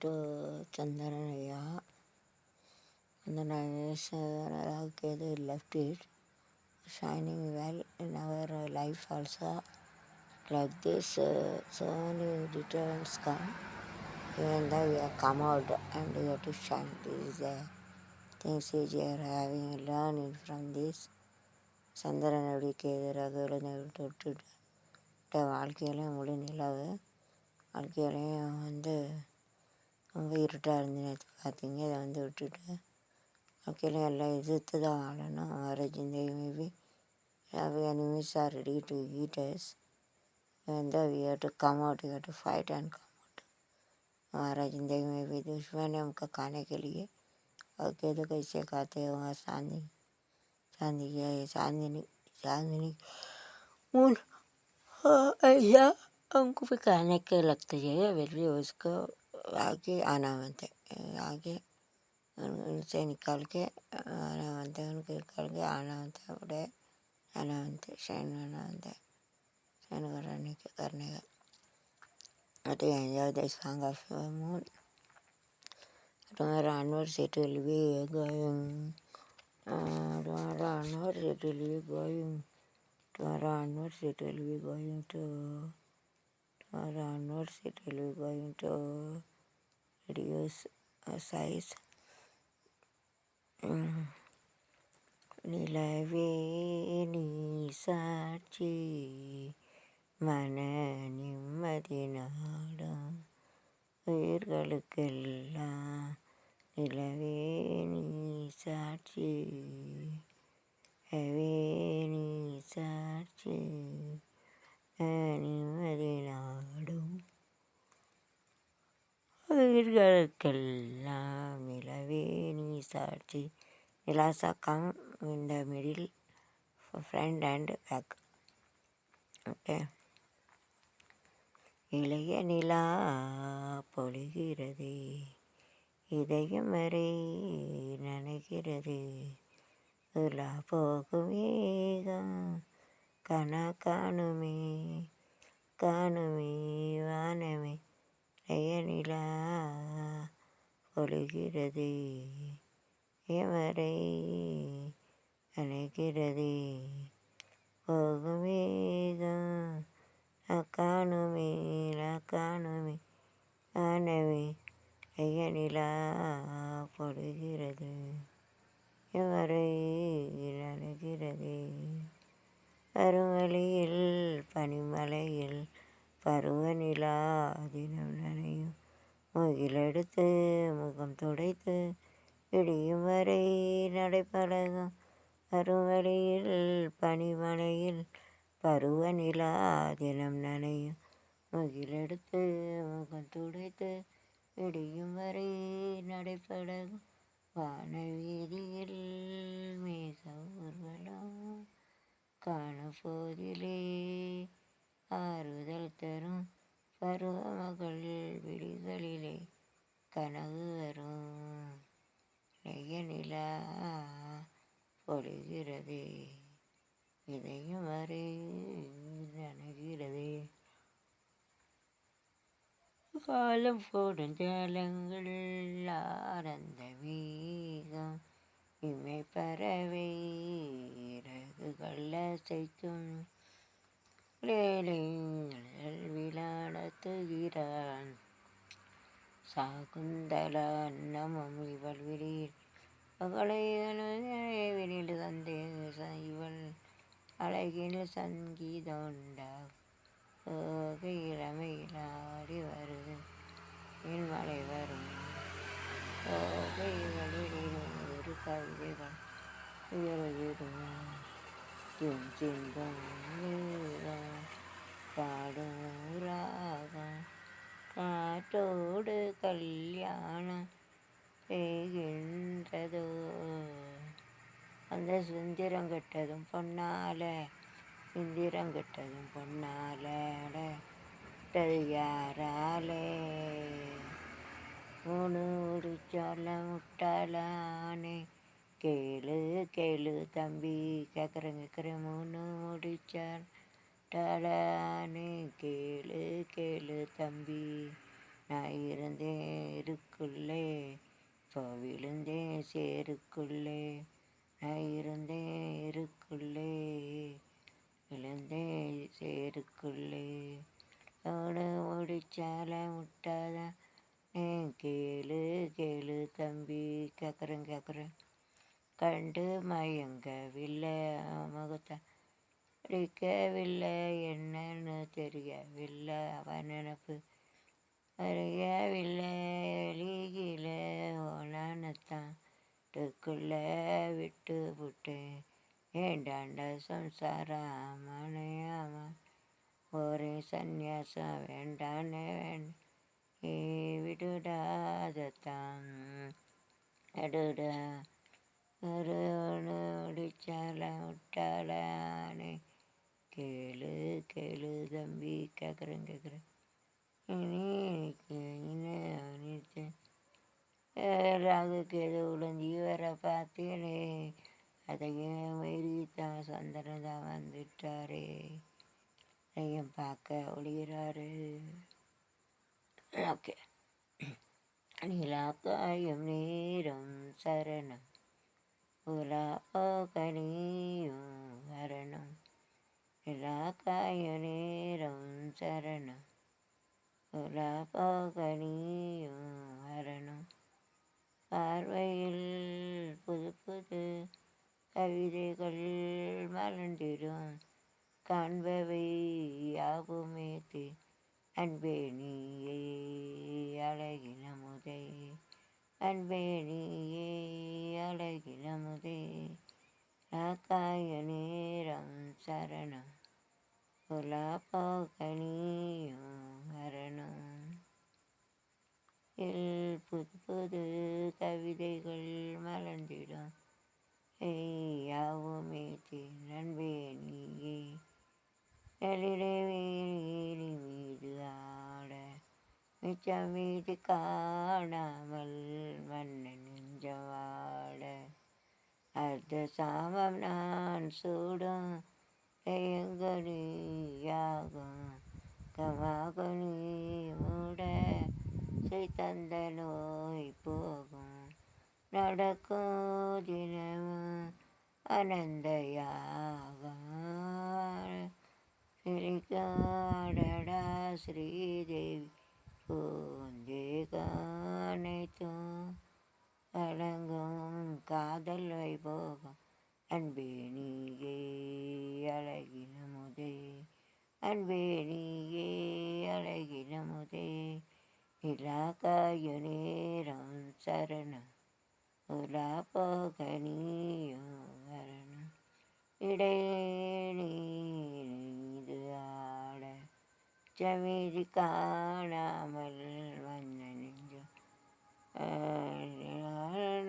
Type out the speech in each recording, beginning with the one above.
to Chandaraya. And then I wish uh, okay, they left it shining well in our uh, life also. Like this, uh, so many returns come. Even though we have come out and we have to shine. This is the things which we are having learning from this. சந்திரன் நடிக்கு எதிராக விழுந்து விட்டு விட்டுட்டு வாழ்க்கையிலையும் முழு நிலவு வாழ்க்கையிலையும் வந்து ரொம்ப இருட்டாக இருந்து நேற்று பார்த்தீங்க இதை வந்து விட்டுட்டு வாழ்க்கையில எல்லாம் எதிர்த்து தான் வாழணும் மேரேஜ் இந்த maybe enemies are ready to eat us and then we have to come out we have to fight and come out महाराज जिंदगी में भी दुश्मन है उनका खाने के लिए और कह दो कैसे खाते हो वहाँ चांदी चांदी क्या है चांदनी चांदनी मूल हाँ, ऐसा हमको भी खाने के लगते है फिर भी उसको आगे आना मत आगे उनसे निकाल के आना बनते, उनको निकाल के आना बनता बड़े आना बनते शैन आना बनता शैन कराने के, करने का। तो enjoy the song of moon. तुम्हारा यूनिवर्सिटी विल बी गोइंग तुम्हारा यूनिवर्सिटी विल बी गोइंग तुम्हारा university will be going to तो, तुम्हारा यूनिवर्सिटी विल बी गोइंग तो। Reduce uh, size. Mm. நிலவே நீ சாட்சி மன நிம்மதி நாடும் உயிர்களுக்கெல்லாம் நிலவே நீ சாட்சி நிலவே நீ உயிர்களுக்கெல்லாம் நிலவே நீ சாட்சி. நிலாசா come in the middle for front and இளைய நிலா பொழிகிறது இதயம் வரை நனைகிறது. உலா போகும் வேகம் கனா காணுமே காணுமே வானமே. இளைய ஒழுகிறது. பொழிகிறது எவரை அணைக்கிறது போகும் வேகம் அக்காணுமே காணுமே காணவே ஐயனிலா பொழுகிறது. எவரை அணுகிறது? பருவழியில் பனிமலையில் பருவநிலா தினம் நனையும். முகிலெடுத்து முகம் துடைத்து இடியும் வரை நடைபழகும் பருவழியில் பனிமலையில் பருவநிலா தினம் நனையும். முகிலெடுத்து முகம் துடைத்து இடியும் வரை நடைபழகும் வானவீதியில் மேக ஊர்வலம். காணப்போதிலே ஆறுதல் தரும். பருவமகள் விழிகளிலே கனவு வரும். நெய்ய நிலா பொழிகிறது. இதயம் வரை நனைகிறது காலம் போடும் ஜாலங்கள் ஆனந்த வீகம் இமை பறவை இறகுகள் அசைக்கும் லேலிங்கள் விளாடத்துகிறான் சாகுந்தல அன்னமும் இவள் விழியில் மகளை வினில் தந்தே இவள் அழகில் சங்கீதம் இளமையிலாடி வருது என் மலை வரும் ஒரு கவிதைகள் உயர்விடும் சிந்தும் காற்றோடு கல்யாணம் செய்கின்றதோ. அந்த சுந்திரம் கெட்டதும் பொன்னால இந்திரம் கெட்டதும் பொன்னால கெட்டது யாராலே மூணு முடிச்சால முட்டாளானே கேளு கேளு தம்பி கேட்குறேன் கேட்குறேன் மூணு முடிச்சால் டாலானே கேளு கேளு தம்பி. நான் இருந்தேன் இருக்குள்ளே இப்போ விழுந்தேன் சேருக்குள்ளே நான் இருந்தேன் இருக்குள்ளே விழுந்தேன் சேருக்குள்ளே. அவனை முடிச்சால முட்டாத? நீ கேளு கேளு தம்பி கேட்குறேன் கேட்குறேன் கண்டு மயங்கவில்லை முகத்தை? அடிக்கவில்லை என்னன்னு தெரியவில்லை அவன் நினப்பு. அறியவில்லை எலிகில ஓனானத்தான் விட்டு புட்டு. ஏண்டாண்ட சம்சாரம் மனையாம ஒரே சந்நியாசம் வேண்டானே வேண்ட ஏ விடுடாதத்தான். அடுடா ஒரு முடிச்சால விட்டாலானே கேளு கேளு தம்பி கேட்குறேன் கேட்குறேன் ராகு கேது உழஞ்சி வர பார்த்தேனே. அதையும் மீறி தான் சந்திரன் தான் வந்துட்டாரே. அதையும் பார்க்க ஒளிகிறாரு. ஓகே. நிலாக்காயும் நேரம் சரணம். உலா கனியும் வரணும் நிலாக்காய நேரம் சரணம். உலா கனியும் வரணும் பார்வையில் புது புது கவிதைகள் மலர்ந்திடும். காண்பவை யாவுமே தே அன்பே நீயே அழகின முதே அன்பே நீயே அழகின முதே. ராக்காய நேரம் சரணம் உலா போகனியும் மரணம். இல் புது புது கவிதைகள் மலர்ந்திடும். யாவுமே நண்பே நீயே. நெளிரவேலி மீது ஆட மிச்சம் மீது காணாமல் மன்னன் நெஞ்சவாட. அர்த்த சாமம் நான் சூடும் எங்கனியாகும் கமாகனி மூட தந்த நோய் போகும். நடக்கும் தினமும் அனந்தயாக சிரிக்காடடா ஸ்ரீதேவி பூந்தே பூந்தேகானைத்தும் அடங்கும் காதல் வைபோகம். அன்பே நீயே அழகின முதே அன்பே நீயே அழகின முதே இலாக்காய நேரம் சரணம் உலா போக நீயும் வரணும் இடையீடு ஆட ஜமீதி காணாமல் வந்த நெஞ்சம்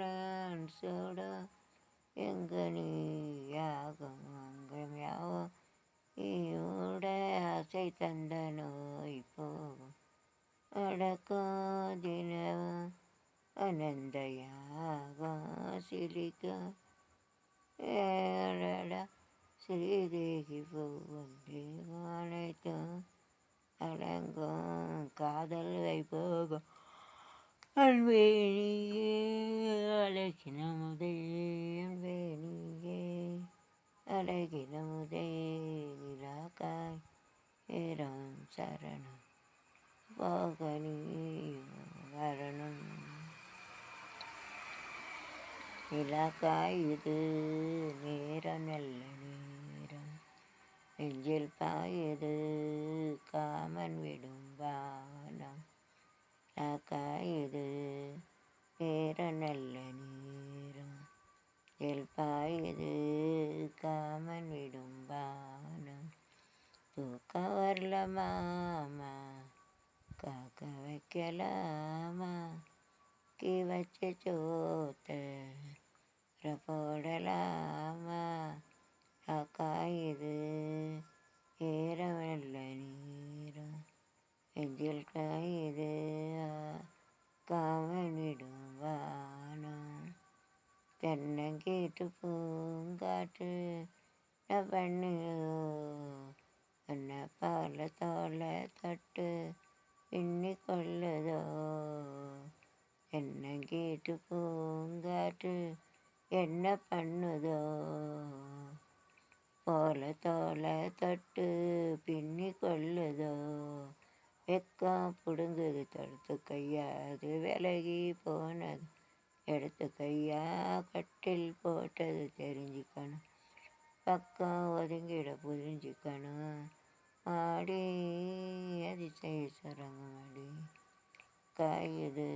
நான் சூட எங்க நீயாகும் அங்கம் யாவும் ஈயோட ஆசை தந்த நோய் போகும் அடக்கும் தினமும் அனந்தயாகும் சிலிக்கும் ஏழடா அழகின முதே நிலாக்காய் ஏறம் சரணம் போகனி வரணும் நிலாக்காய் இது நேரம் நல்ல நேரம் நெஞ்சில் பாயது காமன் விடும் வானம் நிலாக்காயுது காமன் விடும் தூக்க வரல மாமா காக்க வைக்கலாமா கி வச்சு சோத்த போடலாமா? காயுது ஈரம் வெள்ள நீரம். நெஞ்சில் காயுது காமன் வானம் தென்னங்கீட்டு பூங்காற்று நான் பண்ணியோ என்ன பால தோலை தட்டு பின்னி கொள்ளுதோ. என்ன கேட்டு பூங்காற்று என்ன பண்ணுதோ. போல தோலை தொட்டு பின்னி கொள்ளுதோ. வெக்கம் பிடுங்குது தடுத்து கையாது விலகி போனது. எடுத்து கையாக கட்டில் போட்டது தெரிஞ்சுக்கணும். பக்கம் ஒதுங்கிட புரிஞ்சுக்கணும். ஆடி அதிசய சுரங்கமாடி. காயுது